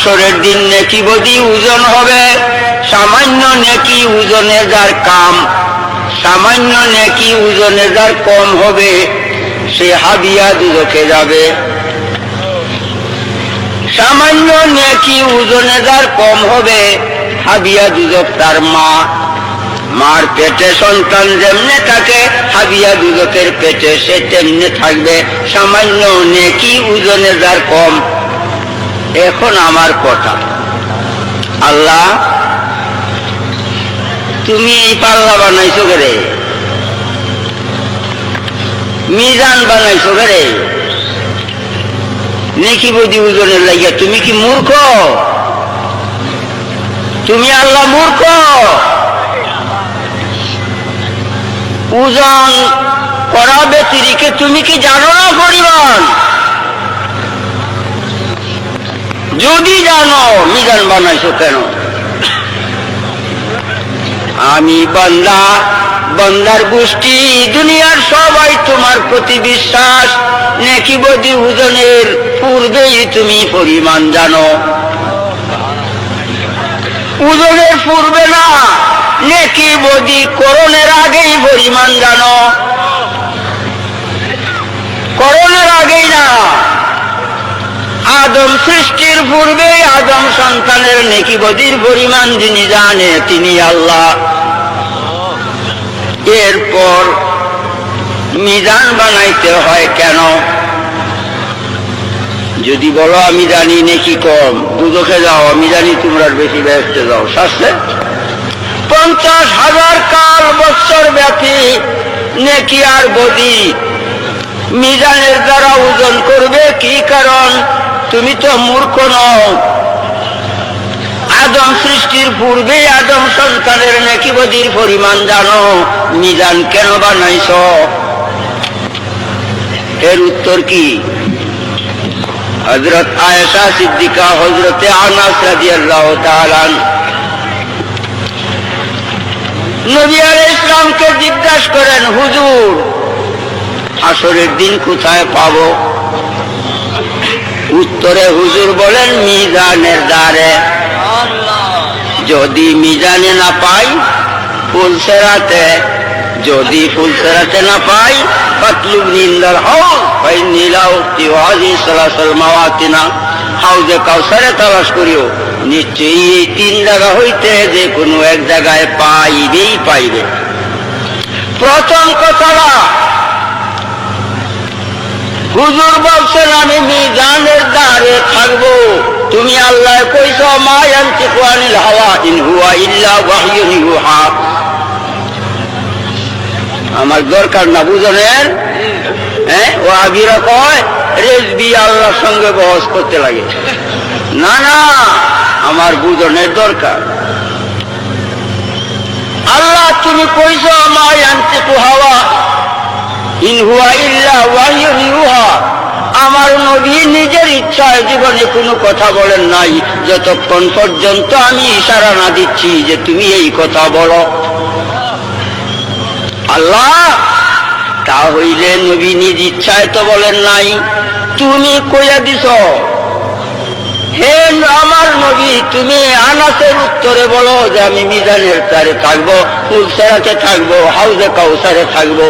হাসরের দিন নেকি বদি ওজন হবে। সামান্য নেকি ওজনের যার কাম, সামান্য নেকি ওজনের যার কম হবে, সে হাবিয়া দুদকে যাবে। সামান্য নেকি ওজনে যার কম হবে, হাবিয়া দুদক তার মা। মার পেটে সন্তান যেমনে থাকে, হাবিয়া দুদকের পেটে সে তেমনি থাকবে। সামান্য নেকি ওজনে যার কম এখন আমার কথা। আল্লাহ, তুমি এই পাল্লা বানাইছো রে? মিজান বানাইছো রে? নেকি বদি ওজনের লাগিয়া তুমি কি মূর্খ? তুমি আল্লাহ মূর্খ? ওজন করা ব্যতিরিকে তুমি কি জানো না পরিমাণ? যদি জানো, মিজান বানাইছো কেন? আমি বান্দা, বান্দার গোষ্ঠী, দুনিয়ার সবাই তোমার প্রতি বিশ্বাস। নেকি বদি ওজনের পূর্বেই তুমি পরিমাণ জানো। ওজনের পূর্বে না, নেকি বদি করণের আগেই পরিমাণ জানো। করণের আগেই না আদম সৃষ্টির পূর্বেই আদম সন্তানের নেকি বদির পরিমাণ যিনি জানে, তিনি আল্লাহ। এরপর মিজান বানাইতে হয় কেন? যদি বলো, আমি জানি নেকি কম দুদকে যাও, আমি জানি তোমরা বেশি ব্যস্ত যাও। শাস্তে পঞ্চাশ হাজার কাল বৎসর ব্যাপী নেকি আর বদি মিজানের দ্বারা ওজন তুমি তো মূর্খ আদম সৃষ্টির পূর্বে আদম সন্তানের নেকি বদির পরিমাণ জানো। মিজান কেন বানাইছ? এর উত্তর কি? হজরত আয়েশা সিদ্দিকা হজরতে আনাস রাদিয়াল্লাহু তাআলা নবী আলাইহিস ইসলামকে জিজ্ঞাসা করেন, হুজুর, আসরের দিন কোথায় পাব? উত্তরে হুজুর বলেন, মিজানের দ্বারে। যদি মিজানে না পাই, ফুলসেরাতে, যদি ফুলসেরাতে না পাই পাতলুব নিন্দার হও ভাই নীলা উক্তি হাজি সালাসল মাওয়াতিনা। হাউজে কাউসারে তালাশ করিও। নিশ্চয়ই এই তিন জায়গা হইতে যে কোনো এক জায়গায় পাইবেই পাইবে। প্রথম কথাটা হুজুর বলছেন, আমি মিজানের দ্বারে থাকব। তুমি আল্লাহ কইছ মা ইয়ান্তিকু আনিল হাওয়া, ইন হুয়া ইল্লা ওয়াহয়ুন ইউহা। আমার দরকার না বুঝনের? হ্যাঁ? ও আবিরা কয়, রেজবি আল্লাহর সঙ্গে বহস করতে লাগে। না না, আমার বুঝনের দরকার। আল্লাহ, তুমি কইছ মা ইয়ান্তিকু হাওয়া ইন হুয়া ইল্লা ওয়াহয়ুন ইউহা আমার নবী নিজের ইচ্ছায় জীবনে কোনো কথা বলেন নাই। যতক্ষণ পর্যন্ত আমি ইশারা না দিচ্ছি যে তুমি এই কথা বলো। আল্লাহ, তা হইলে নবী নিজ ইচ্ছায় তো বলেন নাই। তুমি কইয়া দিছ, হে আমার নবী, তুমি আনাসের উত্তরে বলো যে আমি মিজানের তারে থাকব, ফুলসেরাতে থাকব, হাউজে কাউসারে থাকব।